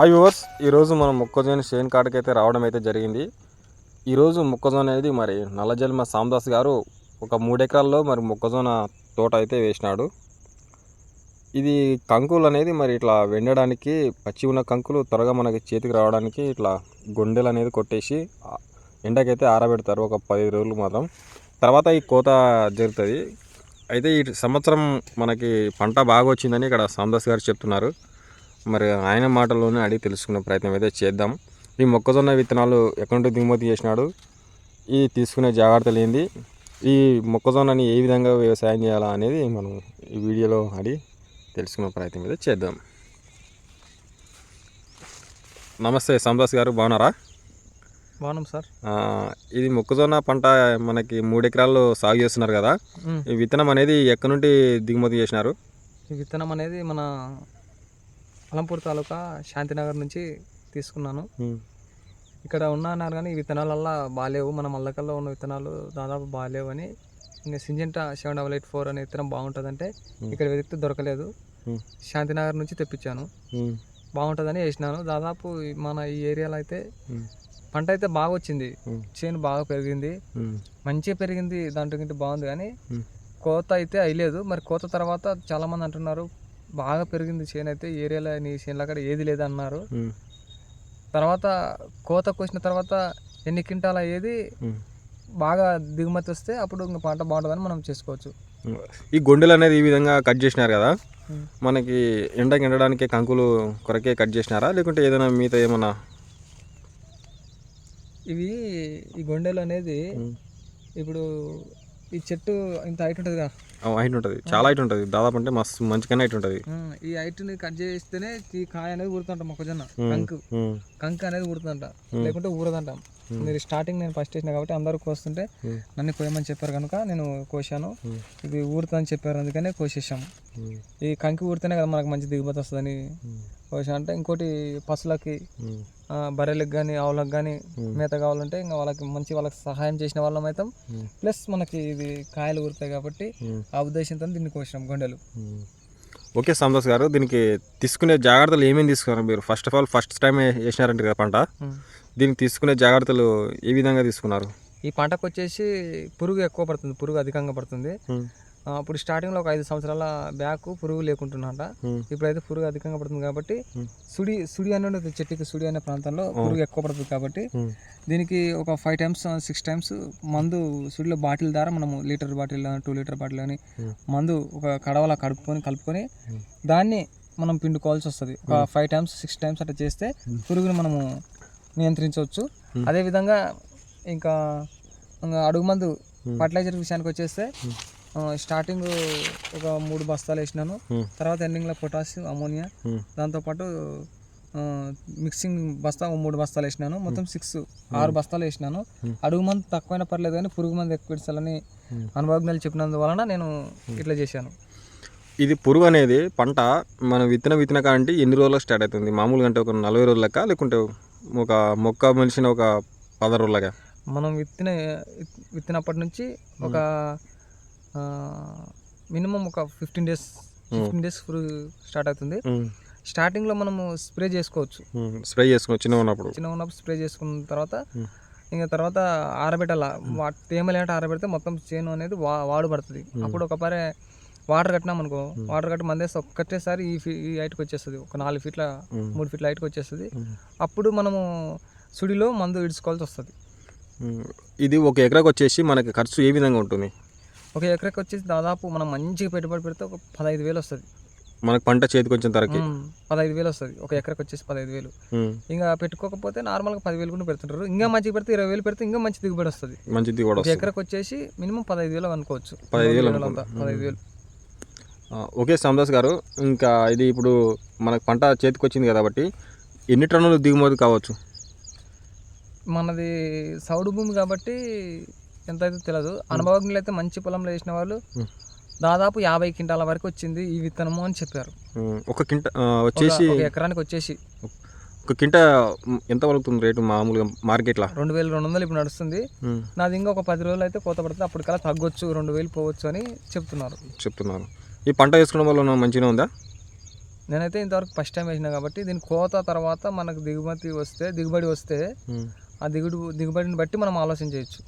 ఆ యువర్స్ ఈరోజు మనం మొక్కజొన్న షేన్ కాడకి అయితే రావడం అయితే జరిగింది. ఈరోజు మొక్కజొన్న అనేది మరి నల్లజల్మ సామదాస్ గారు ఒక మూడెకరాల్లో మరి మొక్కజొన్న తోట అయితే వేసినాడు. ఇది కంకులు అనేది మరి ఇట్లా వెండడానికి పచ్చి ఉన్న కంకులు త్వరగా మనకి చేతికి రావడానికి ఇట్లా గొండెలు అనేది కొట్టేసి ఎండకైతే ఆరబెడతారు ఒక పది రోజులు మాత్రం. తర్వాత ఈ కోత జరుగుతుంది. అయితే ఈ సంవత్సరం మనకి పంట బాగా వచ్చిందని ఇక్కడ సామదాస్ గారు చెప్తున్నారు. మరి ఆయన మాటల్లోనే అడిగి తెలుసుకునే ప్రయత్నం అయితే చేద్దాం. ఈ మొక్కజొన్న విత్తనాలు ఎక్కడి నుండి దిగుమతి చేసినాడు? ఈ తీసుకునే జాగ్రత్తలు ఏంది? ఈ మొక్కజొన్నని ఏ విధంగా వ్యవసాయం చేయాలా అనేది మనం ఈ వీడియోలో అడిగి తెలుసుకునే ప్రయత్నం అయితే చేద్దాం. నమస్తే సందాస్ గారు బాగున్నారా? బాగున్నాం సార్. ఇది మొక్కజొన్న పంట మనకి మూడు ఎకరాల్లో సాగు చేస్తున్నారు కదా. ఈ విత్తనం అనేది ఎక్కడి నుండి దిగుమతి చేసినారు? ఈ విత్తనం అనేది మన అలంపూర్ తాలూకా శాంతినగర్ నుంచి తీసుకున్నాను. ఇక్కడ ఉన్న అన్నారు కానీ ఈ విత్తనాలల్లా బాగాలేవు మన మల్లకల్లో ఉన్న విత్తనాలు దాదాపు బాగాలేవు అని ఇంకా Syngenta seven double eight four అనే విత్తనం బాగుంటుందంటే ఇక్కడ వెతికితే దొరకలేదు. శాంతినగర్ నుంచి తెప్పించాను. బాగుంటుందని వేసినాను. దాదాపు మన ఈ ఏరియాలో అయితే పంట అయితే బాగా వచ్చింది. చేను బాగా పెరిగింది. మంచిగా పెరిగింది దాంట్లో బాగుంది కానీ. కోత అయితే అయ్యలేదు. మరి కోత తర్వాత చాలా మంది అంటున్నారు బాగా పెరిగింది చేను అయితే ఏరియాలో నీ చేనులో అక్కడ ఏది లేదన్నారు. తర్వాత కోత కోసిన తర్వాత ఎన్ని క్వింటాల ఏది బాగా దిగుమతి వస్తే అప్పుడు ఇంకా పంట బాగుంటుందని మనం చేసుకోవచ్చు. ఈ గొండెలు అనేది ఈ విధంగా కట్ చేసినారు కదా? మనకి ఎండకి ఎండడానికి కంకులు కొరకే కట్ చేసినారా? లేకుంటే ఏదైనా మిగతా ఏమన్నా? ఇవి ఈ గొండెలు అనేది ఇప్పుడు ఈ చెట్టు ఇంత హైట్ ఉంటుంది కదా హైట్ ఉంటుంది. చాలా హైట్ ఉంటుంది. దాదాపు అంటే మస్తు మంచిగానే హైట్ ఉంటుంది. ఈ హైట్ని కట్ చేస్తేనే ఈ కాయ అనేది ఊరుతుంట మొక్కజొన్న. కంకు. కంక అనేది ఊరుతుందంట. లేకుంటే ఊరదంట. మీరు స్టార్టింగ్ నేను ఫస్ట్ వేసిన కాబట్టి అందరూ కోస్తుంటే నన్ను కోయమని చెప్పారు కనుక నేను కోసాను ఇది ఊరుతుందని చెప్పారు అందుకనే కోసేసాము ఈ కంకి ఊరితేనే కదా మనకు మంచి దిగుబడి వస్తుందని. కోసా అంటే ఇంకోటి పశువులకి బర్రెలకు కానీ ఆవులకు కానీ మేత కావాలంటే ఇంకా వాళ్ళకి మంచి వాళ్ళకి సహాయం చేసిన వాళ్ళం అవుతాం ప్లస్ మనకి ఇది కాయలు ఊరుతాయి కాబట్టి ఆ ఉద్దేశంతో దీన్ని కోసినాం గొండెలు. ఓకే సంతోష్ గారు దీనికి తీసుకునే జాగ్రత్తలు ఏమేమి తీసుకున్నారు మీరు? First of all first time వేసినారంటే కదా పంట. దీనికి తీసుకునే జాగ్రత్తలు ఏ విధంగా తీసుకున్నారు? ఈ పంటకు వచ్చేసి పురుగు ఎక్కువ పడుతుంది పురుగు అధికంగా పడుతుంది. అప్పుడు స్టార్టింగ్లో ఒక ఐదు సంవత్సరాల బ్యాక్ పురుగు లేకుంటున్నట ఇప్పుడైతే పురుగు అధికంగా పడుతుంది కాబట్టి సుడి సుడి అనే చెట్టుకి సుడి అనే ప్రాంతంలో పురుగు ఎక్కువ పడుతుంది కాబట్టి దీనికి ఒక ఫైవ్ టైమ్స్ సిక్స్ టైమ్స్ మందు సుడిలో బాటిల్ ద్వారా మనము litre bottle two litre bottle అని మందు ఒక కడవలా కడుపుకొని కలుపుకొని దాన్ని మనం పిండుకోవాల్సి వస్తుంది. ఒక ఫైవ్ టైమ్స్ సిక్స్ టైమ్స్ అట్లా చేస్తే పురుగుని మనము నియంత్రించవచ్చు. అదేవిధంగా ఇంకా ఇంకా అడుగు మందు ఫర్టిలైజర్ విషయానికి వచ్చేస్తే స్టార్టింగ్ ఒక మూడు బస్తాలు వేసినాను. తర్వాత ఎండింగ్లో పొటాషియం అమోనియా దాంతోపాటు మిక్సింగ్ బస్తా మూడు బస్తాలు వేసినాను. మొత్తం సిక్స్ ఆరు బస్తాలు వేసినాను. అడుగు మందు తక్కువైనా పర్లేదు కానీ పురుగు మందు ఎక్కువ ఇడ్చాలని అనుభవజ్ఞాలు చెప్పినందువలన నేను ఇట్లా చేశాను. ఇది పురుగు అనేది పంట మనం విత్తన విత్తన కాంటి ఎన్ని రోజులకు స్టార్ట్ అవుతుంది? మామూలుగా అంటే ఒక నలభై రోజులక లేకుంటే ఒక మొక్క మనిషిన ఒక పదహారు రోజులగా మనం విత్తిన విత్తినప్పటి నుంచి ఒక మినిమం ఒక fifteen days fifteen days start అవుతుంది. స్టార్టింగ్లో మనము స్ప్రే చేసుకోవచ్చు. స్ప్రే చేసుకుని చిన్న ఉన్నప్పుడు. చిన్న ఉన్నప్పుడు స్ప్రే చేసుకున్న తర్వాత ఇంకా తర్వాత ఆరబెట్టాల? తేమ లేదంటే ఆరబెడితే మొత్తం చేను అనేది వా వాడు పడుతుంది. అప్పుడు ఒక పరే వాటర్ కట్టినాం అనుకో వాటర్ కట్టి మందేస్తే ఒక్కటేసారి ఈ ఫీ ఈ హైట్కి వచ్చేస్తుంది. ఒక నాలుగు ఫీట్ల మూడు ఫీట్ల హైట్కి వచ్చేస్తుంది. అప్పుడు మనము సుడిలో మందు ఇడుచుకోవాల్సి వస్తుంది. ఇది ఒక ఎకరాకు వచ్చేసి మనకి ఖర్చు ఏ విధంగా ఉంటుంది? ఒక ఎకరాకి వచ్చేసి దాదాపు మనం మంచిగా పెట్టుబడి పెడితే ఒక పదహైదు వేలు వస్తుంది. మనకి పంట చేతికి వచ్చిన తరకి పదహైదు వేలు వస్తుంది. ఒక ఎకరాకి వచ్చేసి పదహైదు వేలు. ఇంకా పెట్టుకోకపోతే నార్మల్గా పదివేలు కూడా పెడుతుంటారు. ఇంకా మంచిగా పెడితే ఇరవై వేలు పెడితే ఇంకా మంచి దిగుబడి వస్తుంది. మంచిది కూడా ఒక ఎకరాకి వచ్చేసి మినిమం పదహైదు వేలు అనుకోవచ్చు. పదహైదు వేలు. పదహైదు వేలు. ఓకే సందాస్ గారు. ఇంకా ఇది ఇప్పుడు మనకు పంట చేతికి వచ్చింది కాబట్టి ఎన్ని టన్నులు దిగుమతి కావచ్చు? మనది సౌడు భూమి కాబట్టి ఎంత అయితే తెలియదు అనుభవజ్ఞులు అయితే మంచి పొలంలో వేసిన వాళ్ళు. దాదాపు యాభై క్వింటాల వరకు వచ్చింది ఈ విత్తనము అని చెప్పారు. ఒక కింట వచ్చేసి ఎకరానికి వచ్చేసి. ఒక కింట ఎంత పలుకుతుంది రేటు మామూలుగా మార్కెట్లో? రెండు వేలు రెండు వందలు ఇప్పుడు నడుస్తుంది. నాది ఇంకా ఒక పది రోజులు అయితే కోత పడుతుంది. అప్పటికల్లా తగ్గొచ్చు రెండు వేలు పోవచ్చు అని చెప్తున్నారు. చెప్తున్నారు. ఈ పంట వేసుకోవడం వల్ల మంచిగా ఉందా? నేనైతే ఇంతవరకు ఫస్ట్ టైం వేసిన కాబట్టి దీని కోత తర్వాత మనకు దిగుమతి వస్తే దిగుబడి వస్తే ఆ దిగుడు దిగుబడిని బట్టి మనం ఆలోచన చేయొచ్చు.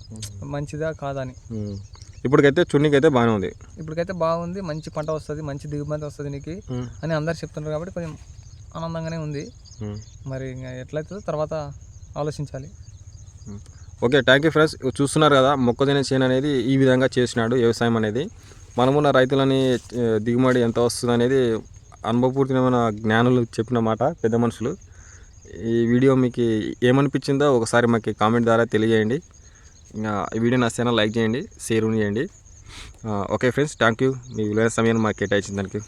మంచిదా కాదా అని ఉమ్. ఇప్పటికైతే చున్నీకి అయితే బాగానే ఉంది. ఇప్పటికైతే బాగుంది మంచి పంట వస్తుంది మంచి దిగుమతి వస్తుంది నీకు. అని అందరు చెప్తున్నారు కాబట్టి కొంచెం ఆనందంగానే ఉంది. మరి ఇంకా ఎట్లయితుందో తర్వాత ఆలోచించాలి. Okay thank you friends. చూస్తున్నారు కదా మొక్కజొన్న చేను అనేది ఈ విధంగా చేసినాడు వ్యవసాయం అనేది. మనమున్న రైతులని ఆ, దిగుబడి ఎంత వస్తుంది అనేది అనుభవపూర్తిమైన జ్ఞానులు చెప్పిన మాట పెద్ద మనుషులు. ఈ వీడియో మీకు ఏమనిపించిందో ఒకసారి మాకు కామెంట్ ద్వారా తెలియజేయండి. ఇంకా ఈ వీడియో నచ్చినా లైక్ చేయండి షేర్ చేయండి. ఓకే ఫ్రెండ్స్ థ్యాంక్ యూ మీ విలువైన సమయాన్ని మాకు కేటాయించింది దానికి